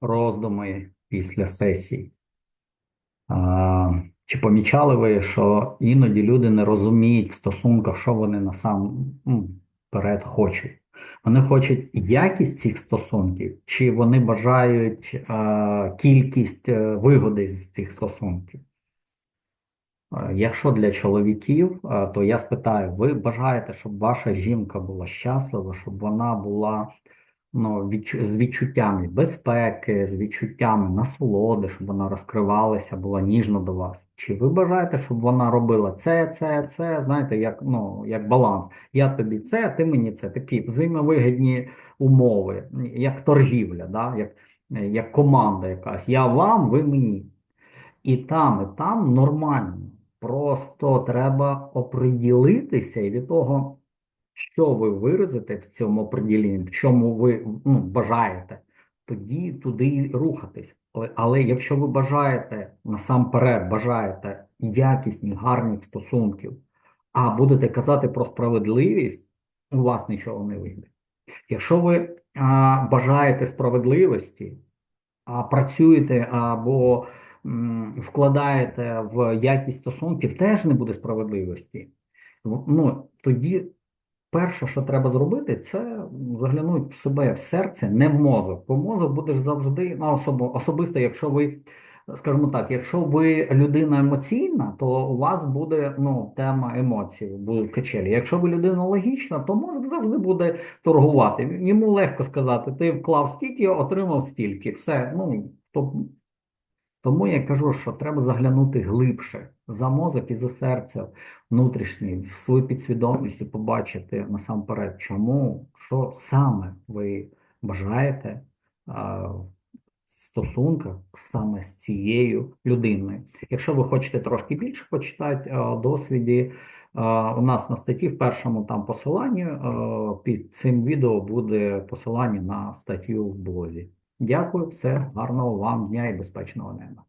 роздуми після сесії. А, Чи помічали ви, що іноді люди не розуміють в стосунках, що вони насамперед хочуть? Вони хочуть якість цих стосунків, чи вони бажають е, кількість е, вигоди з цих стосунків? Якщо для чоловіків, то я спитаю, ви бажаєте, щоб ваша жінка була щаслива, щоб вона була ну, відчу- з відчуттями безпеки, з відчуттями насолоди, щоб вона розкривалася, була ніжна до вас? Чи ви бажаєте, щоб вона робила це, це, це, знаєте, як, ну, як баланс? Я тобі це, ти мені це. Такі взаємовигідні умови, як торгівля, да? як, як команда якась. Я вам, ви мені. І там, і там нормально. Просто треба оприділитися і від того, що ви виразите в цьому оприділенні, в чому ви ну, бажаєте, тоді туди рухатись. Але- Але якщо ви бажаєте насамперед, бажаєте якісних, гарних стосунків, а будете казати про справедливість, у вас нічого не вийде. Якщо ви а, бажаєте справедливості, а працюєте або м, вкладаєте в якість стосунків, теж не буде справедливості. Ну, тоді перше, що треба зробити, це заглянути в себе, в серце, не в мозок. Бо мозок будеш завжди на особо, особисто, якщо ви, скажімо так, якщо ви людина емоційна, то у вас буде ну, тема емоцій, будуть качелі. Якщо ви людина логічна, то мозок завжди буде торгувати. Йому легко сказати, ти вклав стільки, отримав стільки. Все, ну, то, тому я кажу, що треба заглянути глибше за мозок і за серце внутрішній, в свою підсвідомість і побачити насамперед, чому, що саме ви бажаєте а, стосунках саме з цією людиною. Якщо ви хочете трошки більше почитати а, досвіді, а, у нас на статті в першому там посиланні а, під цим відео буде посилання на статтю в блозі. Дякую, все, гарного вам дня і безпечного неба.